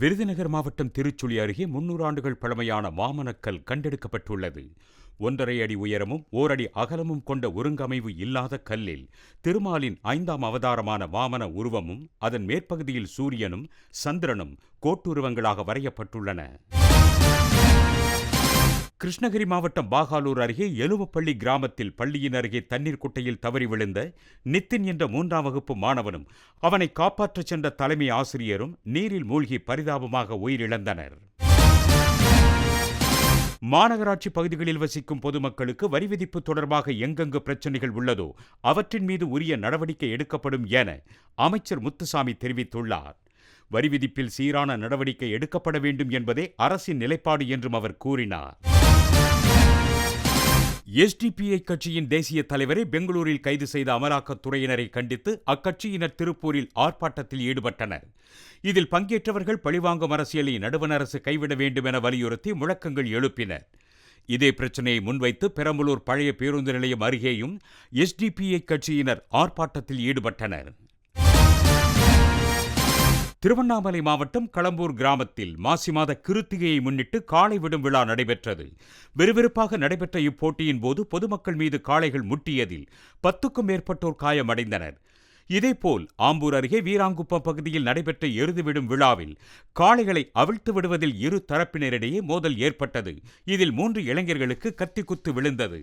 விருதுநகர் மாவட்டம் திருச்சுழி அருகே முன்னூறு ஆண்டுகள் பழமையான வாமனக்கல் கண்டெடுக்கப்பட்டுள்ளது. ஒன்றரை அடி உயரமும் ஓரடி அகலமும் கொண்ட ஒருங்கமைவு இல்லாத கல்லில் திருமாலின் ஐந்தாம் அவதாரமான வாமன உருவமும் அதன் மேற்பகுதியில் சூரியனும் சந்திரனும் கோட்டுருவங்களாக வரையப்பட்டுள்ளன. கிருஷ்ணகிரி மாவட்டம் பாகாலூர் அருகே எலுவப்பள்ளி கிராமத்தில் பள்ளியின் அருகே தண்ணீர் குட்டையில் தவறி விழுந்த நித்தின் என்ற மூன்றாம் வகுப்பு மாணவனும் அவனை காப்பாற்றச் சென்ற தலைமை ஆசிரியரும் நீரில் மூழ்கி பரிதாபமாக உயிரிழந்தனர். மாநகராட்சி பகுதிகளில் வசிக்கும் பொதுமக்களுக்கு வரி விதிப்பு தொடர்பாக எங்கெங்கு பிரச்சனைகள் உள்ளதோ அவற்றின் மீது உரிய நடவடிக்கை எடுக்கப்படும் என அமைச்சர் முத்துசாமி தெரிவித்துள்ளார். வரி விதிப்பில் சீரான நடவடிக்கை எடுக்கப்பட வேண்டும் என்பதே அரசின் நிலைப்பாடு என்றும் அவர் கூறினார். எஸ்டிபிஐ கட்சியின் தேசிய தலைவரை பெங்களூரில் கைது செய்த அமலாக்கத்துறையினரை கண்டித்து அக்கட்சியினர் திருப்பூரில் ஆர்ப்பாட்டத்தில் ஈடுபட்டனர். இதில் பங்கேற்றவர்கள் பழிவாங்கும் அரசியலை நடுவண் அரசு கைவிட வேண்டும் என வலியுறுத்தி முழக்கங்கள் எழுப்பினர். இதே பிரச்சனையை முன்வைத்து பெரம்பலூர் பழைய பேருந்து நிலையம் அருகேயும் எஸ்டிபிஐ கட்சியினர் ஆர்ப்பாட்டத்தில் ஈடுபட்டனர். திருவண்ணாமலை மாவட்டம் களம்பூர் கிராமத்தில் மாசி மாத கிருத்திகையை முன்னிட்டு காளை விடும் விழா நடைபெற்றது. விறுவிறுப்பாக நடைபெற்ற இப்போட்டியின் போது பொதுமக்கள் மீது காளைகள் முட்டியதில் பத்துக்கும் மேற்பட்டோர் காயமடைந்தனர். இதேபோல் ஆம்பூர் அருகே வீராங்குப்பம் பகுதியில் நடைபெற்ற எருது விடும் விழாவில் காளைகளை அவிழ்த்து விடுவதில் இரு தரப்பினரிடையே மோதல் ஏற்பட்டது. இதில் மூன்று இளைஞர்களுக்கு கத்திக்குத்து விழுந்தது.